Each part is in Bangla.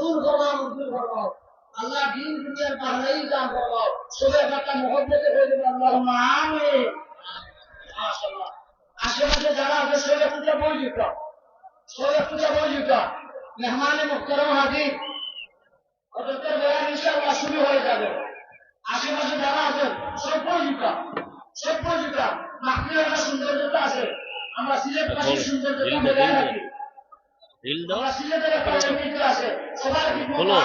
কবুল ফরমাও মঞ্জুর ফরমাও আল্লাহ দিন দুনিয়ার বাহনাই দান ফরমাও সবাই একটা মহব্বতে হয়ে যাবে আল্লাহ আমিন। মাশাআল্লাহ। আশেপাশে যারা আছে সবাই পূজা বই দিত সবাই পূজা বই দিত মেহমানে মুখতারম হাজির ওদের বয়ান ইনশাআল্লাহ শুরু হয়ে যাবে। আশেপাশে যারা আছে সব বই দিত সব বই দিত মাহফিলের একটা সৌন্দর্যতা আছে। আমরা সৌন্দর্যতা বজায় রাখি। আমরা সিলেটের একটা বলো।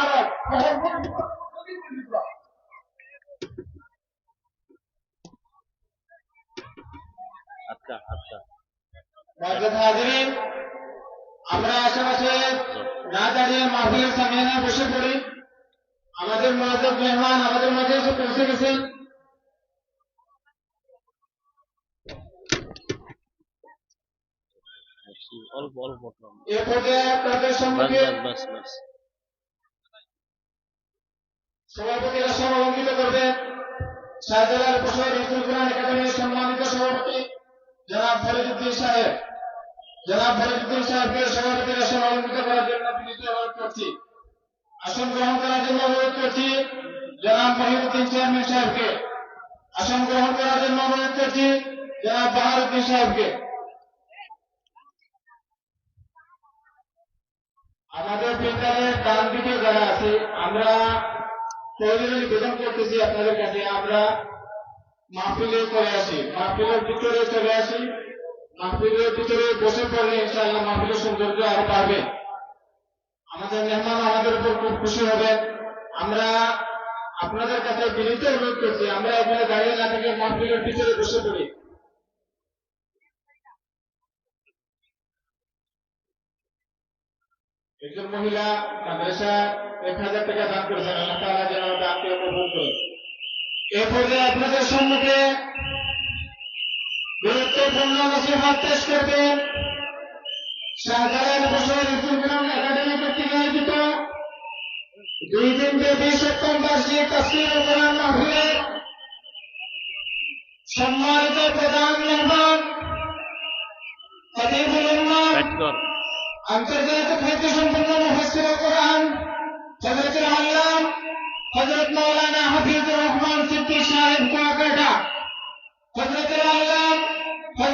আচ্ছা আচ্ছা। আমরা আশেপাশে না দাঁড়িয়ে মাহফিলের সামনে না বসে পড়ি। আমাদের মহাজব মেহমান আমাদের মাঝে এসে পৌঁছে গেছেন অল্প অল্প। বাস এ পর্যায়ে আপনাদের সম্মুখে বাস বাস বাস সভাপতিরা সভাপতিত্ব করবেন শাহজালাল বসর ইসুল কোরআন একাডেমির সম্মানিত সভাপতি জনাব ফরিদুদ্দিন সাহেব। জনাব ফরিদুদ্দিন সাহেবকে সভাপতিরা সভাপতিত্ব করার জন্য বিনীত অনুরোধ করছি। আসন গ্রহণ করার জন্য অনুরোধ করছি জনাব মহিউদ্দিন চেয়ারম্যান সাহেবকে। আসন গ্রহণ করার জন্য অনুরোধ করছি জনাব বাহারুদ্দিন সাহেবকে। আমাদের বিদ্যালয়ের ডান দিকে যারা আছে, আমরা করতেছি আপনাদের কাছে, আমরা চলে আসি। ভিতরে চলে আসি। ভিতরে বসে সৌন্দর্য খুব খুশি হবে। আমরা আপনাদের কাছে বিনীত অনুরোধ করছি, আমরা এখানে দাঁড়িয়ে না থেকে মাহফিলের ভিতরে বসে পড়ি। একজন মহিলা মাদ্রাসা এক হাজার টাকা দান করেছেন, আল্লাহ তাআলা যেন দানকে কবুল করেন। এ পর্যায়ে আপনাদের সম্মুখে গুরুত্বপূর্ণ নসিহত পেশ করবেন শাহজালাল বসর ইসলাম একাডেমি কর্তৃক আয়োজিত দুই দিন ব্যাপী সপ্তম বার্ষিক তফসিল কোরআন মাহফিলের সম্মানিত প্রধান মেহমান, খতিবুল উম্মাহ। আন্তর্জাতিক খ্যাতি সম্পন্ন মুফাসসির কোরআন। হযরত আল্লাম হাফিজুর রহমান